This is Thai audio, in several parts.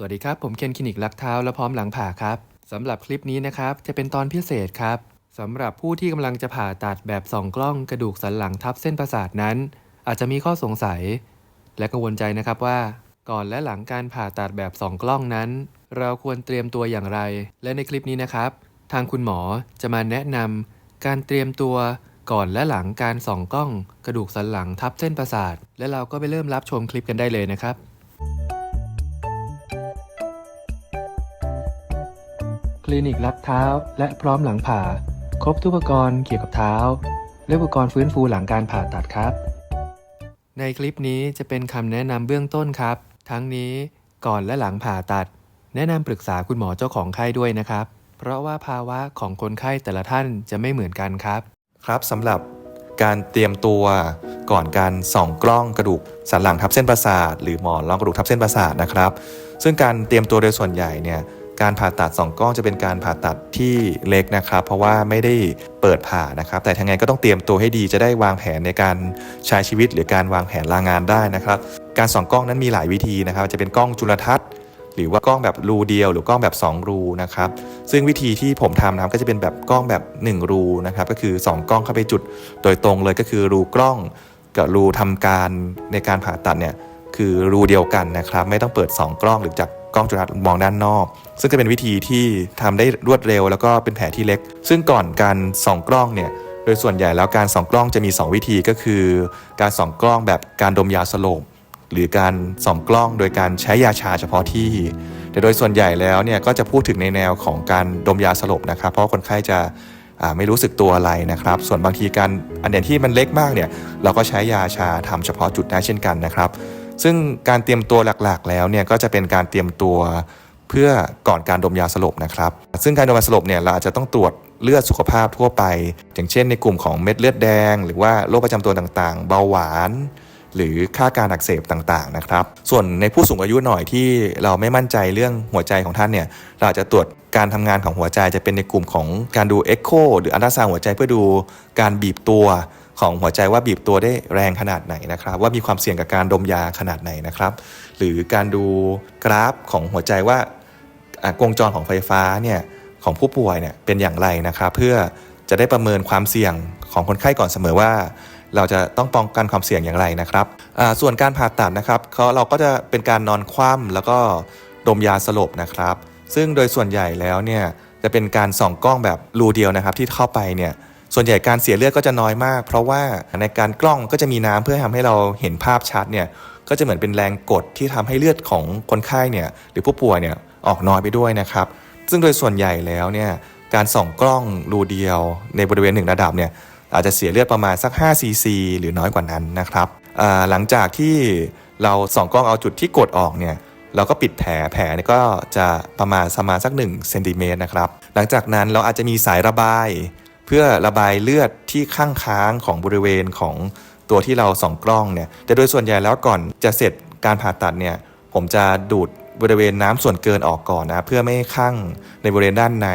สวัสดีครับ ผมเคนคลินิกลักเท้าและพร้อมหลังผ่าครับสำหรับคลิปนี้นะครับ จะเป็นตอนพิเศษครับสำหรับผู้ที่กำลังจะผ่าตัดแบบส่องกล้องกระดูกสันหลังทับเส้นประสาทนั้น อาจจะมีข้อสงสัย และกังวลใจนะครับว่า ก่อนและหลังการผ่าตัดแบบส่องกล้องนั้น เราควรเตรียมตัวอย่างไร และในคลิปนี้นะครับ ทางคุณหมอจะมาแนะนำการเตรียมตัวก่อนและหลังการส่องกล้อง กระดูกสันหลังทับเส้นประสาท และเราก็ไปเริ่มรับชมคลิปกันได้เลยนะครับ ลินิกรักเท้า และพร้อมหลังผ่า ครบทุกอุปกรณ์เกี่ยวกับเท้า และอุปกรณ์ฟื้นฟูหลังการผ่าตัดครับ ในคลิปนี้จะเป็นคำแนะนำเบื้องต้นครับ ทั้งนี้ก่อนและหลังผ่าตัด แนะนำปรึกษาคุณหมอเจ้าของไข้ด้วยนะครับ เพราะว่าภาวะของคนไข้แต่ละท่านจะไม่เหมือนกันครับ ครับสำหรับการเตรียมตัวก่อนการส่องกล้องกระดูกสันหลังทับเส้นประสาท หรือหมอนรองกระดูกทับเส้นประสาทนะครับ ซึ่งการเตรียมตัวโดยส่วนใหญ่เนี่ย การผ่าตัดส่องกล้องจะเป็นการผ่าตัดที่เล็กนะครับ เพราะว่าไม่ได้เปิดผ่านะครับ แต่ทั้งไงก็ต้องเตรียมตัวให้ดีจะได้วางแผนในการใช้ชีวิต หรือการวางแผนลางานได้นะครับ การส่องกล้องนั้นมีหลายวิธีนะครับ จะเป็นกล้องจุลทรรศน์หรือว่ากล้องแบบรูเดียวหรือกล้องแบบ 2 รูนะครับ ซึ่งวิธีที่ผมทำนะครับก็จะเป็นแบบกล้องแบบ 1 รูนะครับ ก็คือ 2 กล้องเข้าไปจุดโดยตรงเลยก็คือรูกล้องกับรูทำการในการผ่าตัดเนี่ยคือรูเดียวกันนะครับ ไม่ต้องเปิด 2 กล้องหรือจากก ล้องจุลทรรศน์มองด้านนอก ซึ่งจะเป็นวิธีที่ทำได้รวดเร็ว แล้วก็เป็นแผลที่เล็ก ซึ่งก่อนการส่องกล้องเนี่ยโดยส่วนใหญ่แล้วการส่องกล้องจะมี 2 วิธีก็คือ การส่องกล้องแบบการดมยาสลบหรือการส่องกล้องโดยการใช้ยาชาเฉพาะที่ แต่โดยส่วนใหญ่แล้วเนี่ยก็จะพูดถึงในแนวของการดมยาสลบนะครับ เพราะคนไข้จะไม่รู้สึกตัวอะไรนะครับ ส่วนบางทีการอันเด่นที่มันเล็กมากเนี่ยเราก็ใช้ยาชาทำเฉพาะจุดได้เช่นกันนะครับ ซึ่งการเตรียมตัวหลักๆ แล้วเนี่ยก็จะเป็นการเตรียมตัวเพื่อก่อนการดมยาสลบนะครับ ซึ่งการดมยาสลบเนี่ยเราอาจจะต้องตรวจเลือดสุขภาพทั่วไป อย่างเช่นในกลุ่มของเม็ดเลือดแดง หรือว่าโรคประจำตัวต่างๆ เบาหวาน หรือค่าการอักเสบต่างๆนะครับ ส่วนในผู้สูงอายุหน่อยที่เราไม่มั่นใจเรื่องหัวใจของท่านเนี่ยเราอาจจะตรวจการทำงานของหัวใจจะเป็นในกลุ่มของการดูเอ็กโคหรืออัลตราซาวหัวใจเพื่อดูการบีบตัว ของหัวใจว่าบีบตัวได้แรงขนาดไหนนะครับ ว่ามีความเสี่ยงกับการดมยาขนาดไหนนะครับ หรือการดูกราฟของหัวใจว่าอะกงจรของไฟฟ้าเนี่ยของผู้ป่วยเนี่ยเป็นอย่างไรนะครับ เพื่อจะได้ประเมินความเสี่ยงของคนไข้ก่อนเสมอว่า เราจะต้องป้องกันความเสี่ยงอย่างไรนะครับส่วนการผ่าตัดนะครับเขาเราก็จะเป็นการนอนคว่ำแล้วก็ดมยาสลบนะครับ ซึ่งโดยส่วนใหญ่แล้วเนี่ยจะเป็นการส่องกล้องแบบรูเดียวนะครับที่เข้าไปเนี่ย ส่วนใหญ่การเสียเลือดก็จะน้อยมาก เพราะว่าในการกล้องก็จะมีน้ำเพื่อทำให้เราเห็นภาพชัดเนี่ยก็จะเหมือนเป็นแรงกดที่ทำให้เลือดของคนไข้เนี่ยหรือผู้ป่วยเนี่ยออกน้อยไปด้วยนะครับ ซึ่งโดยส่วนใหญ่แล้วเนี่ยการส่องกล้องรูเดียวในบริเวณหนึ่งระดับเนี่ยอาจจะเสียเลือดประมาณสัก5ซีซีหรือน้อยกว่านั้นนะครับหลังจากที่เราส่องกล้องเอาจุดที่กดออกเนี่ยเราก็ปิดแผลแผลก็จะประมาณประมาณสัก1เซนติเมตรนะครับ หลังจากนั้นเราอาจจะมีสายระบาย เพื่อระบายเลือดที่ข้างค้างของบริเวณของตัวที่เราส่องกล้องเนี่ยแต่โดยส่วนใหญ่แล้วก่อนจะเสร็จการผ่าตัดเนี่ยผมจะดูดบริเวณน้ำส่วนเกินออกก่อนนะเพื่อไม่ให้ข้างในบริเวณด้านใน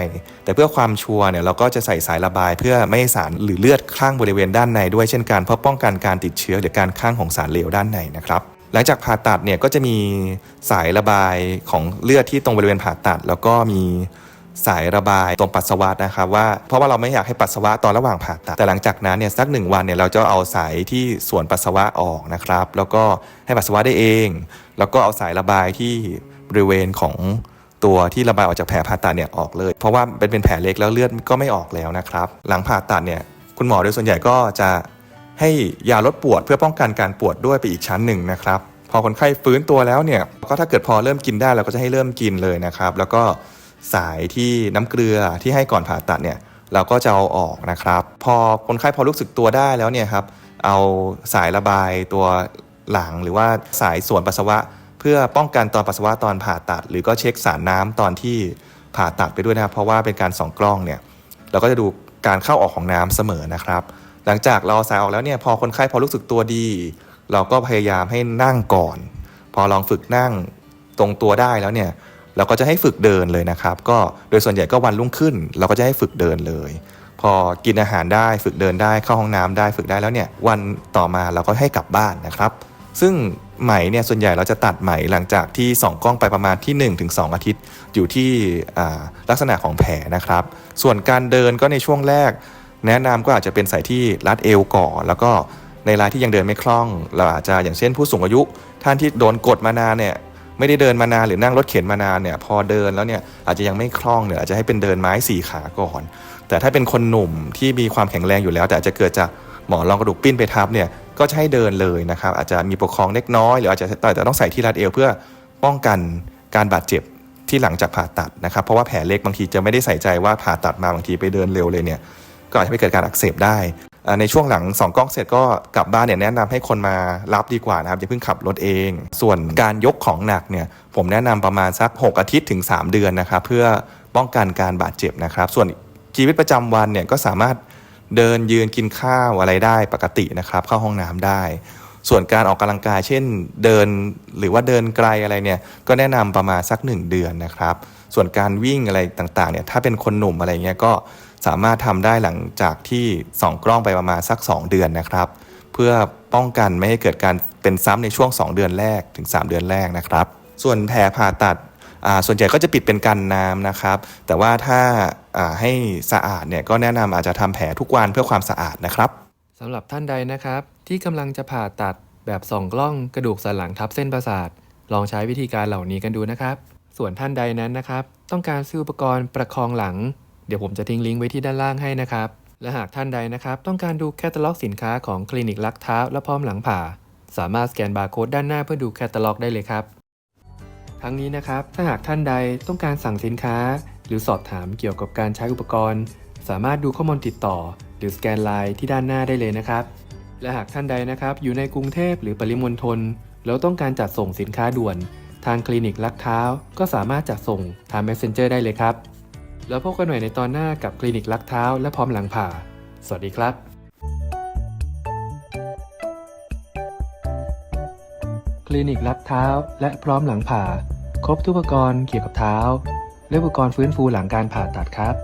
แต่เพื่อความชัวร์เนี่ยเราก็จะใส่สายระบาย เพื่อไม่ให้สารหรือเลือดข้างบริเวณด้านในด้วยเช่นกันเพื่อป้องกันการติดเชื้อหรือการข้างของสารเหลวด้านในนะครับหลังจากผ่าตัดเนี่ยก็จะมีสายระบายของเลือดที่ตรงบริเวณผ่าตัด แล้วก็มี สายระบายตรงปัสสาวะนะครับว่าเพราะว่าเราไม่อยากให้ปัสสาวะตอนระหว่างผ่าตัดแต่หลังจากนั้นเนี่ยสักหนึ่งวันเนี่ยเราจะเอาสายที่ส่วนปัสสาวะออกนะครับ แล้วก็ให้ปัสสาวะได้เอง แล้วก็เอาสายระบายที่บริเวณของตัวที่ระบายออกจากแผลผ่าตัดเนี่ยออกเลย เพราะว่าเป็นเป็นแผลเล็กแล้วเลือดก็ไม่ออกแล้วนะครับ หลังผ่าตัดเนี่ยคุณหมอโดยส่วนใหญ่ก็จะให้ยาลดปวดเพื่อป้องกันการปวดด้วยไปอีกชั้นหนึ่งนะครับพอคนไข้ฟื้นตัวแล้วเนี่ยก็ถ้าเกิดพอเริ่มกินได้เราก็จะให้เริ่มกินเลยนะครับ แล้วก็ สายที่น้ำเกลือที่ให้ก่อนผ่าตัดเนี่ยเราก็จะเอาออกนะครับ พอคนไข้พอรู้สึกตัวได้แล้วเนี่ยครับเอาสายระบายตัวหลังหรือว่าสายส่วนปัสสาวะ เพื่อป้องกันตอนปัสสาวะตอนผ่าตัด หรือก็เช็คสารน้ำตอนที่ผ่าตัดไปด้วยนะครับ เพราะว่าเป็นการส่องกล้องเนี่ยเราก็จะดูการเข้าออกของน้ำเสมอนะครับ หลังจากเราเอาสายออกแล้วเนี่ยพอคนไข้พอรู้สึกตัวดี เราก็พยายามให้นั่งก่อน พอลองฝึกนั่งตรงตัวได้แล้วเนี่ย เราก็จะให้ฝึกเดินเลยนะครับ ก็โดยส่วนใหญ่ก็วันรุ่งขึ้น เราก็จะให้ฝึกเดินเลย พอกินอาหารได้ฝึกเดินได้เข้าห้องน้ำได้ฝึกได้แล้วเนี่ยวันต่อมาเราก็ให้กลับบ้านนะครับ ซึ่งไหมเนี่ยส่วนใหญ่เราจะตัดไหมหลังจากที่ส่องกล้องไปประมาณที่ 1-2 อาทิตย์ อยู่ที่ลักษณะของแผลนะครับ ส่วนการเดินก็ในช่วงแรก แนะนำก็อาจจะเป็นใส่ที่รัดเอวก่อนแล้วก็ในรายที่ยังเดินไม่คล่อง เราอาจจะอย่างเช่นผู้สูงอายุ ท่านที่โดนกดมานานเนี่ย ไม่ได้เดินมานานหรือนั่งรถเข็นมานานเนี่ยพอเดินแล้วเนี่ยอาจจะยังไม่คล่องเนี่ยอาจจะให้เป็นเดินไม้สี่ขาก่อน แต่ถ้าเป็นคนหนุ่มที่มีความแข็งแรงอยู่แล้ว แต่อาจจะเกิดจากหมอนรองกระดูกปิ้นไปทับเนี่ยก็จะให้เดินเลยนะครับอาจจะมีปกครองเล็กน้อยหรืออาจจะแต่ต้องใส่ที่รัดเอวเพื่อป้องกันการบาดเจ็บที่หลังจากผ่าตัดนะครับเพราะว่าแผลเล็กบางทีจะไม่ได้ใส่ใจว่าผ่าตัดมาบางทีไปเดินเร็วเลยเนี่ยก็อาจจะไม่เกิดการอักเสบได้ ในช่วงหลังสองกล้องเสร็จก็กลับบ้านเนี่ยแนะนำให้คนมารับดีกว่านะครับอย่าเพิ่งขับรถเอง ส่วนการยกของหนักเนี่ยผมแนะนำประมาณสัก 6 อาทิตย์ถึง 3 เดือนนะครับเพื่อป้องกันการบาดเจ็บนะครับ ส่วนชีวิตประจำวันเนี่ยก็สามารถเดินยืนกินข้าวอะไรได้ปกตินะครับ เข้าห้องน้ำได้ ส่วนการออกกำลังกาย เช่นเดินหรือว่าเดินไกลอะไรเนี่ยก็แนะนำประมาณสัก 1 เดือนนะครับ ส่วนการวิ่งอะไรต่างๆเนี่ยถ้าเป็นคนหนุ่มอะไรเงี้ยก็ สามารถทำได้หลังจากที่ส่องกล้องไปประมาณสัก 2 เดือนนะครับ เพื่อป้องกันไม่ให้เกิดการเป็นซ้ำในช่วง 2 เดือนแรกถึง 3 เดือนแรกนะครับ ส่วนแผลผ่าตัดอ่าส่วนใหญ่ก็จะปิดเป็นกันน้ำนะครับ แต่ว่าถ้าอ่าให้สะอาดเนี่ยก็แนะนำอาจจะทำแผลทุกวันเพื่อความสะอาดนะครับสำหรับท่านใดนะครับ ที่กำลังจะผ่าตัดแบบส่องกล้องกระดูกสันหลังทับเส้นประสาท ลองใช้วิธีการเหล่านี้กันดูนะครับ ส่วนท่านใดนั้นนะครับ ต้องการซื้ออุปกรณ์ประคองหลัง เดี๋ยวผมจะทิ้งลิงก์ไว้ที่ด้านล่างให้นะครับ และหากท่านใดนะครับ ต้องการดูแคตตาล็อกสินค้าของคลินิกลักเท้าและพร้อมหลังผ่า สามารถสแกนบาร์โค้ดด้านหน้าเพื่อดูแคตตาล็อกได้เลยครับทั้งนี้นะครับ ถ้าหากท่านใดต้องการสั่งสินค้า หรือสอบถามเกี่ยวกับการใช้อุปกรณ์ สามารถดูข้อมูลติดต่อ หรือสแกนไลน์ที่ด้านหน้าได้เลยนะครับ และหากท่านใดนะครับ อยู่ในกรุงเทพหรือปริมณฑลแล้วต้องการจัดส่งสินค้าด่วน ทางคลินิกลักเท้า ก็สามารถจัดส่งทาง Messenger ได้เลยครับ แล้วพบกันใหม่ในตอนหน้ากับคลินิกลักเท้าและพร้อมหลังผ่า สวัสดีครับคลินิกลักเท้าและพร้อมหลังผ่า ครบทุกอุปกรณ์เกี่ยวกับเท้า และอุปกรณ์ฟื้นฟูหลังการผ่าตัดครับ